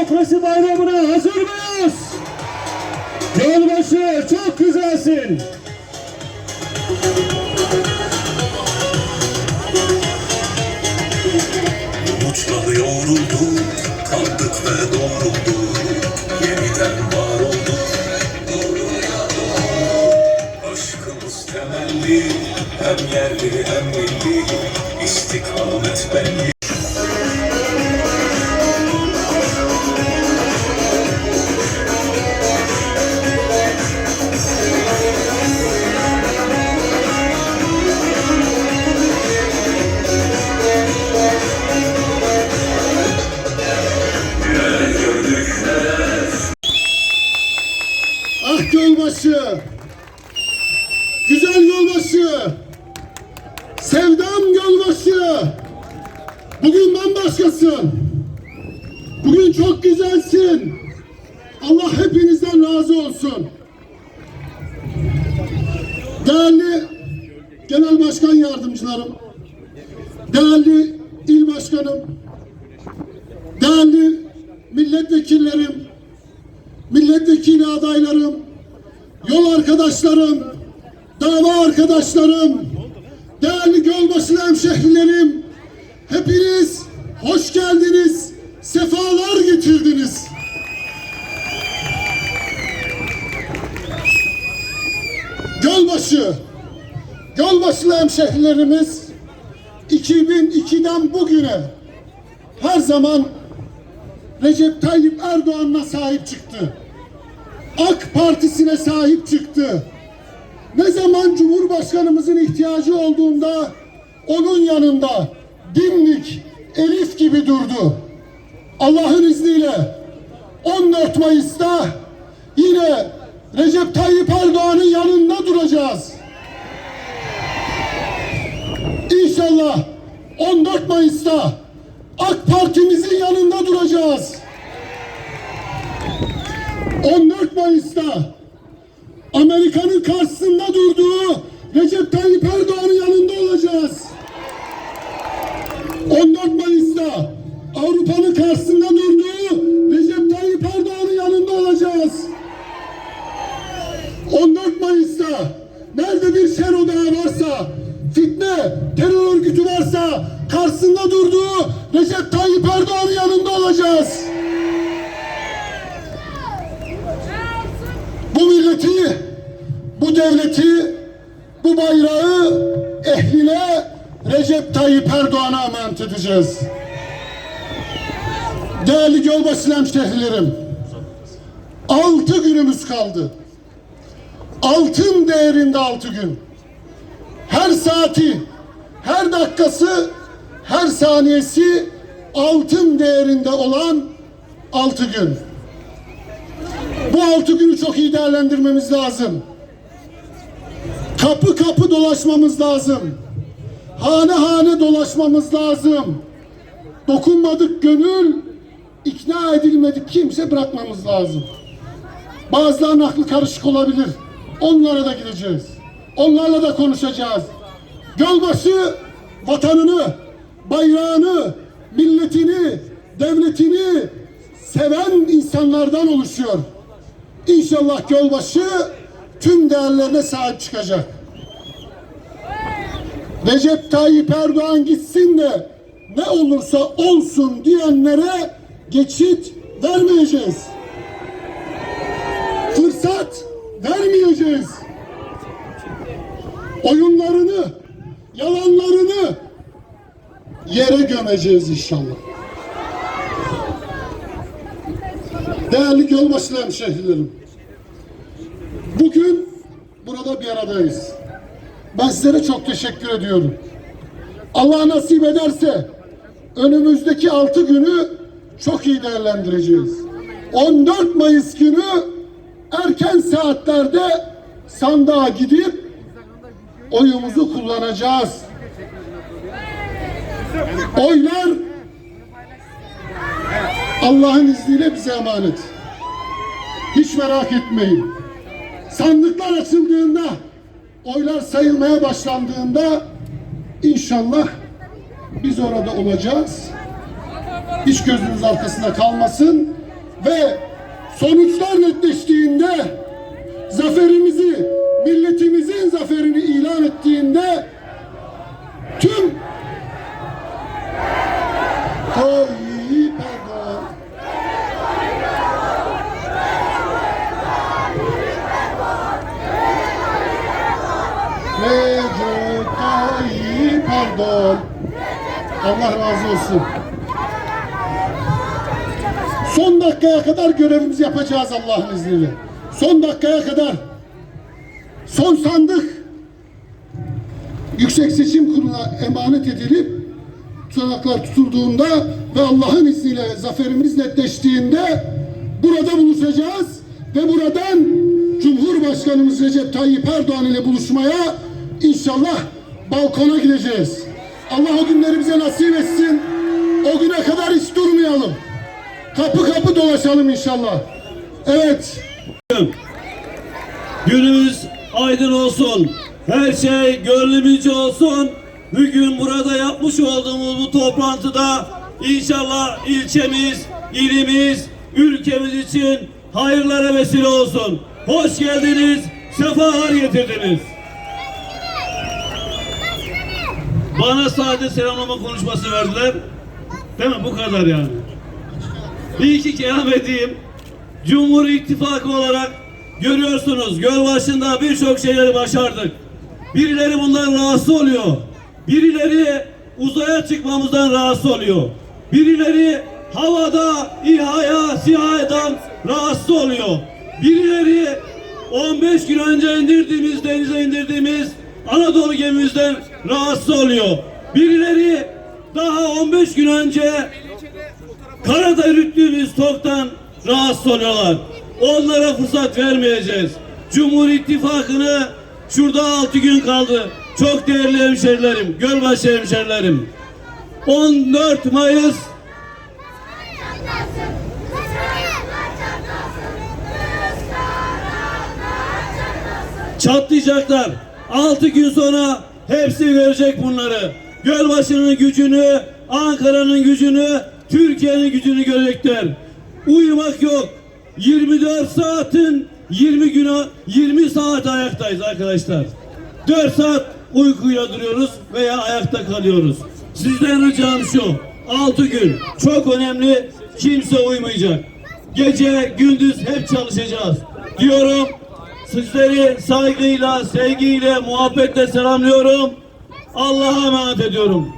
Demokrasi Bayramı'na hazır mıyız? Yolbaşı çok güzelsin. Umutla yorulduk, kaldık ve doğrulduk Yeniden var olduk, doğruya doğru Aşkımız temelli, hem yerli hem milli İstikamet belli Gölbaşı! Bugün bambaşkasın. Bugün çok güzelsin. Allah hepinizden razı olsun. Değerli Genel Başkan Yardımcılarım, değerli il başkanım, değerli milletvekillerim, milletvekili adaylarım, yol arkadaşlarım, dava arkadaşlarım, değerli Gölbaşılı hemşehrilerim, hepiniz hoş geldiniz, sefalar getirdiniz. Gölbaşı, Gölbaşılı hemşehrilerimiz 2002'den bugüne her zaman Recep Tayyip Erdoğan'la sahip çıktı. AK Partisi'ne sahip çıktı. Ne zaman Cumhurbaşkanımızın ihtiyacı olduğunda onun yanında dimdik, Elif gibi durdu. Allah'ın izniyle 14 Mayıs'ta yine Recep Tayyip Erdoğan'ın yanında duracağız. İnşallah 14 Mayıs'ta AK Parti'mizin yanında duracağız. 14 Mayıs'ta Amerika'nın karşısında varsa karşısında durduğu Recep Tayyip Erdoğan'ın yanında olacağız. Bu milleti, bu devleti, bu bayrağı ehline Recep Tayyip Erdoğan'a emanet edeceğiz. Değerli Gölbaşı hemşehrilerim, altı günümüz kaldı. Altın değerinde altı gün. Her saati, dakikası, her saniyesi altın değerinde olan altı gün. Bu altı günü çok iyi değerlendirmemiz lazım. Kapı kapı dolaşmamız lazım. Hane hane dolaşmamız lazım. Dokunmadık gönül, ikna edilmedik kimse bırakmamız lazım. Bazılarının aklı karışık olabilir. Onlara da gideceğiz. Onlarla da konuşacağız. Gölbaşı vatanını, bayrağını, milletini, devletini seven insanlardan oluşuyor. İnşallah Gölbaşı tüm değerlerine sahip çıkacak. Recep Tayyip Erdoğan gitsin de ne olursa olsun diyenlere geçit vermeyeceğiz. Fırsat vermeyeceğiz. Oyunlarını, yalanlarını yere gömeceğiz inşallah. Değerli Gölbaşılı hemşehrilerim, bugün burada bir aradayız. Ben sizlere çok teşekkür ediyorum. Allah nasip ederse önümüzdeki altı günü çok iyi değerlendireceğiz. 14 Mayıs günü erken saatlerde sandığa gidip oyumuzu kullanacağız. Oylar Allah'ın izniyle bize emanet. Hiç merak etmeyin. Sandıklar açıldığında, oylar sayılmaya başlandığında inşallah biz orada olacağız. Hiç gözünüz arkasında kalmasın ve sonuçlar netleştiğinde zaferimizi, milletimizin zaferini ilan ettiğinde tüm Tayyip Erdoğan Recep Tayyip Erdoğan Allah razı olsun. Son dakikaya kadar görevimizi yapacağız Allah'ın izniyle. Son dakikaya kadar. Son sandık Yüksek Seçim Kurulu'na emanet edilip tutanaklar tutulduğunda ve Allah'ın izniyle zaferimiz netleştiğinde burada buluşacağız ve buradan Cumhurbaşkanımız Recep Tayyip Erdoğan ile buluşmaya inşallah balkona gideceğiz. Allah o günleri bize nasip etsin. O güne kadar hiç durmayalım. Kapı kapı dolaşalım inşallah. Evet. Günümüz aydın olsun. Her şey gönlümüzce olsun. Bugün burada yapmış olduğumuz bu toplantıda inşallah ilçemiz, ilimiz, ülkemiz için hayırlara vesile olsun. Hoş geldiniz, sefalar getirdiniz. Bana sadece selamlama konuşması verdiler. Değil mi? Bu kadar yani. Bir iki kelam edeyim. Cumhur İttifakı olarak görüyorsunuz Gölbaşı'nda birçok şeyleri başardık. Birileri bundan rahatsız oluyor. Birileri uzaya çıkmamızdan rahatsız oluyor. Birileri havada İHA'ya, SİHA'dan rahatsız oluyor. Birileri 15 gün önce indirdiğimiz, denize indirdiğimiz Anadolu gemimizden rahatsız oluyor. Birileri daha 15 gün önce Karada yürüttüğümüz toktan rahatsız oluyorlar. Onlara fırsat vermeyeceğiz. Cumhur İttifakı'nı şurada altı gün kaldı. Çok değerli hemşerilerim, Gölbaşı hemşerilerim. 14 Mayıs çatlayacaklar. Altı gün sonra hepsi görecek bunları. Gölbaşı'nın gücünü, Ankara'nın gücünü, Türkiye'nin gücünü görecekler. Uyumak yok. 24 saatin 20 güne 20 saat ayaktayız arkadaşlar. 4 saat uykuyla duruyoruz veya ayakta kalıyoruz. Sizden ricam şu. 6 gün çok önemli. Kimse uyumayacak. Gece gündüz hep çalışacağız. Diyorum Sizleri saygıyla, sevgiyle, muhabbetle selamlıyorum. Allah'a emanet ediyorum.